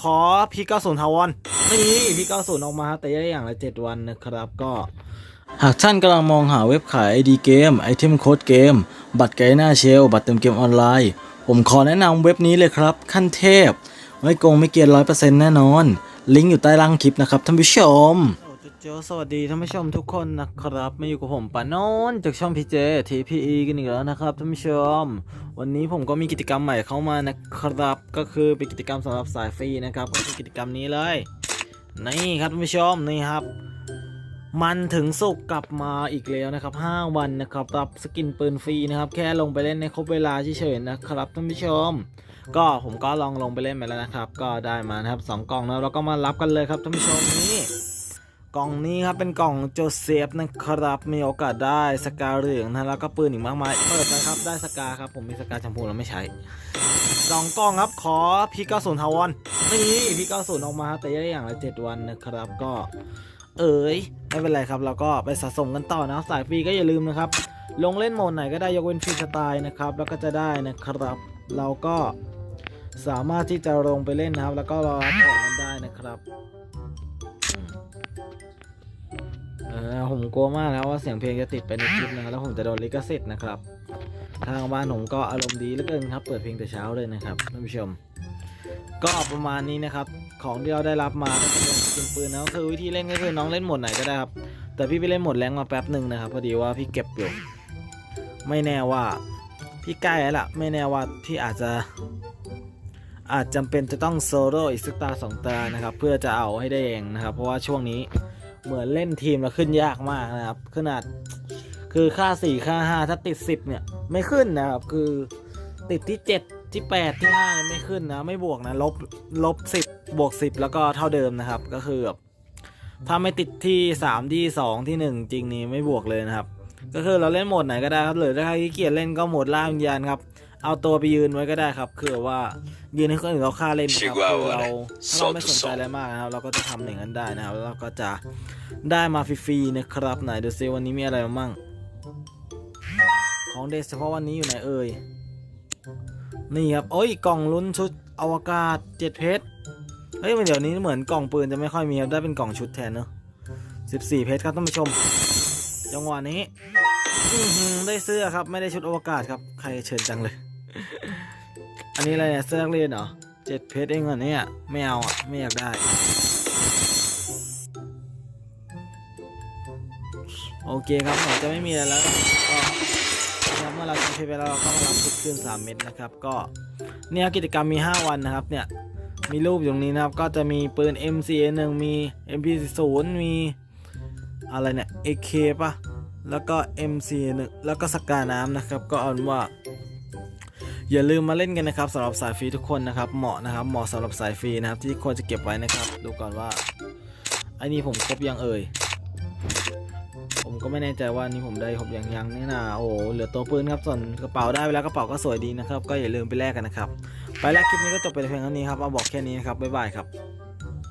ขอพีเก้าศูนย์ทาวอนนี่พีเก้าศูนย์ออกมาแต่ได้อย่างละเจ็ดวันนะครับก็หากท่านกำลังมองหาเว็บขาย ID เกม ไอเทมโค้ดเกม บัตรไกด์หน้าเชล บัตรเติมเกมออนไลน์ ผมขอแนะนำเว็บนี้เลยครับ ขั้นเทพ ไม่โกงไม่เกียนร้อยเปอร์เซ็นต์แน่นอน ลิงก์อยู่ใต้ล่างคลิปนะครับท่านผู้ชม เจอสวัสดีท่านผู้ชมทุกคนนะครับมาอยู่กับผมปานนจากช่องพีเจ TPE กันอีกแล้วนะครับท่านผู้ชม วันนี้ผมก็มีกิจกรรมใหม่เข้ามานะครับ ก็คือเป็นกิจกรรมสำหรับสายฟรีนะครับ ก็คือกิจกรรมนี้เลยนี่ครับท่านผู้ชมนี่ครับ มันถึงสุกกลับมาอีกแล้วนะครับ 5 วันนะครับรับสกินปืนฟรีนะครับ แค่ลงไปเล่นในครบเวลาเฉยๆนะครับท่านผู้ชม ก็ผมก็ลองลงไปเล่นไปแล้วนะครับ ก็ได้มานะครับสองกล่องนะเราก็มารับกันเลยครับท่านผู้ชมนี่ กล่องนี้ครับเป็นกล่องโจเซฟนะครับมีโอกาสได้สกาเหลืองนะแล้วก็ปืนอีกมากมายเปิดนะครับได้สกาครับผมมีสกาชมพูแล้วไม่ใช้สองกล่องครับขอพีเก้าศูนย์ทาวอนนี่พีเก้าศูนย์ออกมาแต่ได้อย่างละเจ็ดวันนะครับก็ เอ๋ยไม่เป็นไรครับเราก็ไปสะสมกันต่อนะสายฟรีก็อย่าลืมนะครับ ลงเล่นโหมดไหนก็ได้ยกเว้นฟรีสไตล์นะครับแล้วก็จะได้นะครับ เราก็สามารถที่จะลงไปเล่นนะครับ แล้วก็รอรับของกันได้นะครับ เออผมกลัวมากแล้วว่าเสียงเพลงจะติดไปในคลิปนะแล้วผมจะโดนลิขสิทธิ์นะครับ ทางบ้านผมก็อารมณ์ดีเหลือเกินครับ เปิดเพลงแต่เช้าเลยนะครับท่านผู้ชม ก็ประมาณนี้นะครับ ของที่เราได้รับมาก็เป็นสกินปืนนะก็คือวิธีเล่นก็คือน้องเล่นหมดไหนก็ได้ครับ แต่พี่ไปเล่นหมดแรงมาแป๊บหนึ่งนะครับพอดีว่าพี่เก็บอยู่ไม่แน่ว่าพี่ใกล้แล้วล่ะ ไม่แน่ว่าพี่อาจจะ อาจจำเป็นจะต้องโซโล่อีกสักตาสองตานะครับ เพื่อจะเอาให้ได้เองนะครับ เพราะว่าช่วงนี้เหมือนเล่นทีมแล้วขึ้นยากมากนะครับ ขนาดคือค่า 4 ค่า 5 ถ้าติด 10 เนี่ย ไม่ขึ้นนะครับ คือติดที่ 7 ที่ 8 ที่5เนี่ยไม่ขึ้นนะ ไม่บวกนะ ลบ ลบ 10 บวก 10 แล้วก็เท่าเดิมนะครับ ก็คือแบบถ้าไม่ติดที่ 3 ที่ 2 ที่ 1 จริงนี่ไม่บวกเลยนะครับ ก็คือเราเล่นโหมดไหนก็ได้ครับหรือถ้าใครขี้เกียจเล่นก็โหมดล่าวิญญาณครับ เอาตัวไปยืนไว้ก็ได้ครับ คือว่ายืนให้คนอื่นเขาฆ่าเล่นนะครับคือเราถ้าเราไม่สนใจอะไรมากนะครับ เราก็จะทำอย่างนั้นได้นะครับแล้วเราก็จะได้มาฟรีๆนะครับ ไหนดูซิวันนี้มีอะไรมามั่งของเดชเฉพาะวันนี้อยู่ไหนเอ่ยนี่ครับโอ้ยกล่องลุ้นชุดอวกาศเจ็ดเพชรเฮ้ยมันเดี๋ยวนี้เหมือนกล่องปืนจะไม่ค่อยมีครับได้เป็นกล่องชุดแทนเนอะสิบสี่เพชรครับท่านผู้ชมจังหวะนี้อื้อหือได้เสื้อครับไม่ได้ชุดอวกาศครับ ใครเชิญจังเลย อันนี้อะไรเนี่ยเสื้อนักเรียนเหรอเจ็ดเพชรเองเหรอเนี่ยไม่เอาอะไม่อยากได้โอเคครับผมจะไม่มีอะไรแล้วก็เมื่อเราทำเพลไปแล้วเราก็มารับชุดคืน3 เม็ดนะครับ ก็เนี่ยกิจกรรมมี 5 วันนะครับเนี่ยมีรูปอยู่ตรงนี้นะครับ ก็จะมีปืน MCA1 มี MP40 มีอะไรเนี่ย AK ป่ะ แล้วก็ MC1 แล้วก็สกาน้ำนะครับ ก็เอานว่า อย่าลืมมาเล่นกันนะครับสำหรับสายฟรีทุกคนนะครับ เหมาะนะครับ เหมาะสำหรับสายฟรีนะครับ ที่ควรจะเก็บไว้นะครับ ดูก่อนว่าไอ้นี่ผมครบยังเอ่ยผมก็ไม่แน่ใจว่านี่ผมได้ครบยังยังนี่นะโอ้โหเหลือตัวปืนครับส่วนกระเป๋าได้ไปแล้วกระเป๋าก็สวยดีนะครับ ก็อย่าลืมไปแลกกันนะครับ ไปแล้วคลิปนี้ก็จบไปเพียงเท่านี้ครับมาบอกแค่นี้นะครับบ๊ายบายครับ